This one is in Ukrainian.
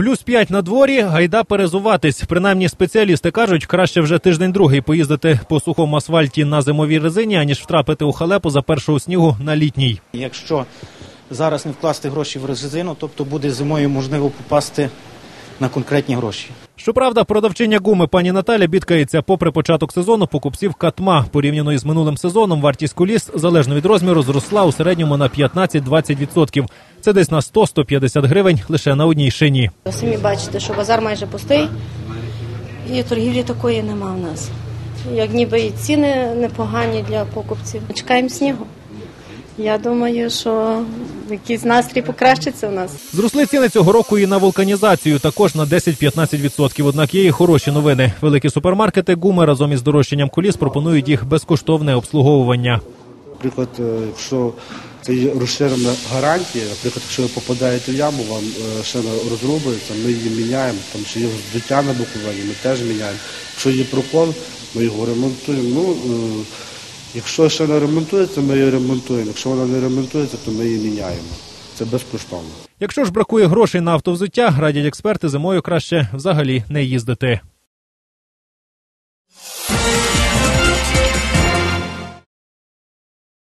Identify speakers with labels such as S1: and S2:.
S1: Плюс 5 на дворі, гайда перезуватись. Принаймні спеціалісти кажуть, краще вже тиждень другий поїздити по сухому асфальті на зимовій резині, аніж втрапити у халепу за першого снігу на літній.
S2: Якщо зараз не вкласти гроші в резину, тобто буде зимою можливо попасти на конкретні гроші.
S1: Щоправда, продавчиня гуми пані Наталя бідкається. Попри початок сезону, покупців катма порівняно із минулим сезоном, вартість коліс залежно від розміру зросла у середньому на 15-20%. Це десь на 100-150 гривень лише на одній шині.
S3: Ви самі бачите, що базар майже пустий, і торгівлі такої нема в нас. Як ніби і ціни непогані для покупців. Чекаємо снігу. Я думаю, що якийсь настрій покращиться у нас.
S1: Зросли ціни цього року і на вулканізацію, також на 10-15%. Однак є і хороші новини. Великі супермаркети гуми разом із дорожчанням коліс пропонують їх безкоштовне обслуговування.
S4: Наприклад, е, якщо це є розширена гарантія, наприклад, якщо ви попадаєте в яму, вам е, шина розрубується, ми її міняємо. Там чи є здуття на боковині, ми теж міняємо. Якщо є прокол, ми його ремонтуємо. Ну, е, якщо шина ремонтується, ми її ремонтуємо. Якщо вона не ремонтується, то ми її міняємо. Це безкоштовно.
S1: Якщо ж бракує грошей на автовзуття, радять експерти зимою краще взагалі не їздити.